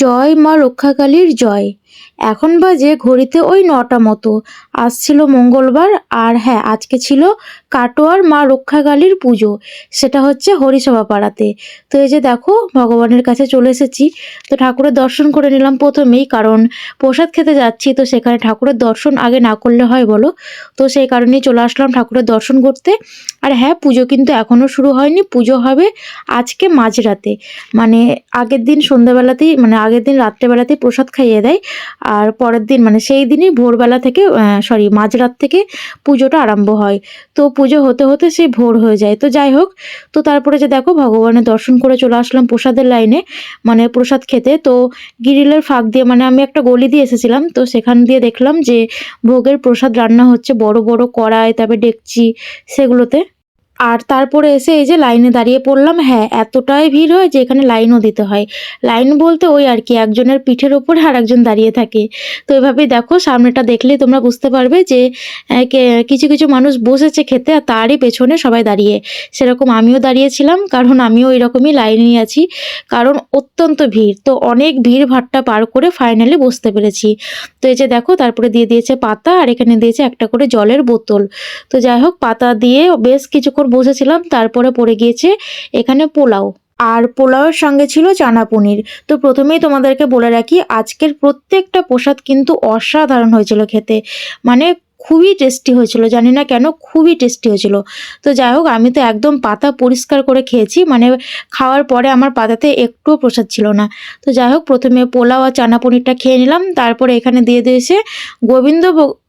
জয় মা রক্ষাকালীর জয়। এখন বাজে ঘড়িতে ওই নটা মতো। আজ ছিল মঙ্গলবার আর হ্যাঁ আজকে ছিল কাটোয়ার মা রক্ষাকালীর পুজো। সেটা হচ্ছে হরিসভা পাড়াতে। তো এই যে দেখো, ভগবানের কাছে চলে এসেছি। তো ঠাকুরের দর্শন করে নিলাম প্রথমেই, কারণ প্রসাদ খেতে যাচ্ছি, তো সেখানে ঠাকুরের দর্শন আগে না করলে হয় বলো? তো সেই কারণেই চলে আসলাম ঠাকুরের দর্শন করতে। আর হ্যাঁ পুজো কিন্তু এখনও শুরু হয়নি, পুজো হবে আজকে মাঝরাতে। মানে আগের দিন সন্ধ্যাবেলাতেই মানে আগের দিন রাত্রেবেলাতেই প্রসাদ খাইয়ে দেয়। আর পরের দিন মানে সেই দিনই ভোরবেলা থেকে সরি মাঝরাত থেকে পুজোটা আরম্ভ হয়। তো পুজো হতে হতে সে ভোর হয়ে যায়। তো যাই হোক, তো তারপরে যে দেখো, ভগবানের দর্শন করে চলে আসলাম প্রসাদের লাইনে মানে প্রসাদ খেতে। তো গিরিলের ফাঁক দিয়ে মানে আমি একটা গলি দিয়ে এসেছিলাম, তো সেখান দিয়ে দেখলাম যে ভোগের প্রসাদ রান্না হচ্ছে বড় বড় কড়াই, তারপরে ডেকচি, সেগুলোতে। আর তারপরে এসে এই যে লাইনে দাঁড়িয়ে পড়লাম হ্যাঁ এতটাই ভিড় হয় যে এখানে লাইনও দিতে হয়। লাইন বলতে ওই আর কি, একজনের পিঠের ওপরে আর একজন দাঁড়িয়ে থাকে। তো এভাবেই দেখো, সামনেটা দেখলে তোমরা বুঝতে পারবে যে কিছু কিছু মানুষ বসেছে খেতে আর তারই পেছনে সবাই দাঁড়িয়ে। সেরকম আমিও দাঁড়িয়েছিলাম, কারণ আমিও এরকমই লাইনেই আছি, কারণ অত্যন্ত ভিড়। তো অনেক ভিড় ভাট্টা পার করে ফাইনালি বসতে পেরেছি। তো এই যে দেখো, তারপরে দিয়ে দিয়েছে পাতা আর এখানে দিয়েছে একটা করে জলের বোতল। তো যাই হোক, পাতা দিয়ে বেশ কিছুক্ষণ বসেছিলাম, তারপরে পড়ে গিয়েছে এখানে পোলাও। আর পোলাওয়ের সঙ্গে ছিল চানা পনির। তো প্রথমেই তোমাদেরকে বলে রাখি, আজকের প্রত্যেকটা প্রসাদ কিন্তু অসাধারণ হয়েছিল খেতে। মানে খুবই টেস্টি হয়েছিল, জানি না কেন খুবই টেস্টি হয়েছিল। তো যাই হোক, আমি তো একদম পাতা পরিষ্কার করে খেয়েছি মানে খাওয়ার পরে আমার পাতাতে একটুও প্রসাদ ছিল না। তো যাই হোক, প্রথমে পোলাও আর চানা পনিরটা খেয়ে নিলাম, তারপরে এখানে দিয়ে দিয়েছে গোবিন্দ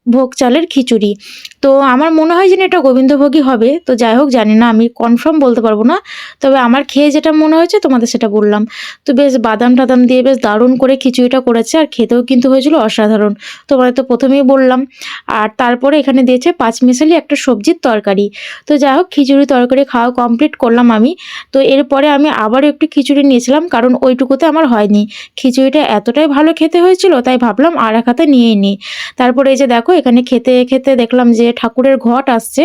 ভোগ- চালের খিচুড়ি। তো আমার মনে হয় যেন এটা গোবিন্দভোগই হবে। তো যাই হোক, জানি না, আমি কনফার্ম বলতে পারব না। তবে আমার খেয়ে যেটা মনে হয়েছে, তোমাদের সেটা বললাম। তো বেশ, বাদাম টাদাম দিয়ে বেশ দারুণ করে খিচুড়িটা করেছে, আর খেতেও কিন্তু হয়েছিল অসাধারণ। তোমাদের তো প্রথমেই বললাম। আর তারপরে এখানে দিয়েছে পাঁচ মিশালি একটা সবজির তরকারি। তো যাই হোক, খিচুড়ি তরকারি খাওয়া কমপ্লিট করলাম আমি। তো এরপরে আমি আবারও একটু খিচুড়ি নিয়েছিলাম, কারণ ওইটুকুতে আমার হয়নি। খিচুড়িটা এতটাই ভালো খেতে হয়েছিল, তাই ভাবলাম আর এক হাতে নিয়েই নিই। তারপরে এই যে দেখো এখানে খেতে খেতে দেখলাম যে ঠাকুরের ঘট আসছে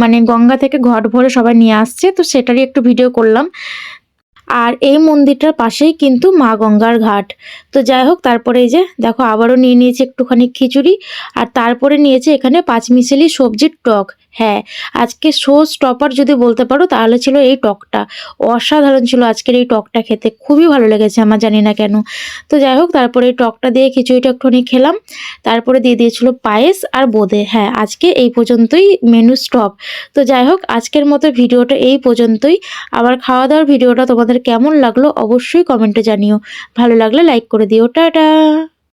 মানে গঙ্গা থেকে ঘট ভরে সবাই নিয়ে আসছে, তো সেটারই একটু ভিডিও করলাম। আর এই মন্দিরটার পাশেই কিন্তু মা গঙ্গার ঘাট। তো যাই হোক, তারপরে এই যে, দেখো, আবারও নিয়ে নিয়েছি একটুখানি খিচুড়ি, আর তারপরে নিয়েছে এখানে পাঁচমিশালি সবজির টক। হ্যাঁ আজকে শো স্টপার যদি বলতে পারো, তাহলে ছিল এই টকটা। অসাধারণ ছিল আজকের এই টকটা খেতে, খুবই ভালো লেগেছে, আমার জানি না কেন। তো যাই হোক, তারপরে এই টকটা দিয়ে খিচুড়িটা একটুখানি খেলাম। তারপরে দিয়ে দিয়েছিল পায়েস আর বোঁদে। হ্যাঁ আজকে এই পর্যন্তই মেনু স্টপ। তো যাই হোক, আজকের মতো ভিডিওটা এই পর্যন্তই। আবার খাওয়া দাওয়ার ভিডিওটা কেমন লাগল অবশ্যই কমেন্টে জানিও। ভালো লাগলে লাইক করে দিও। টাটা!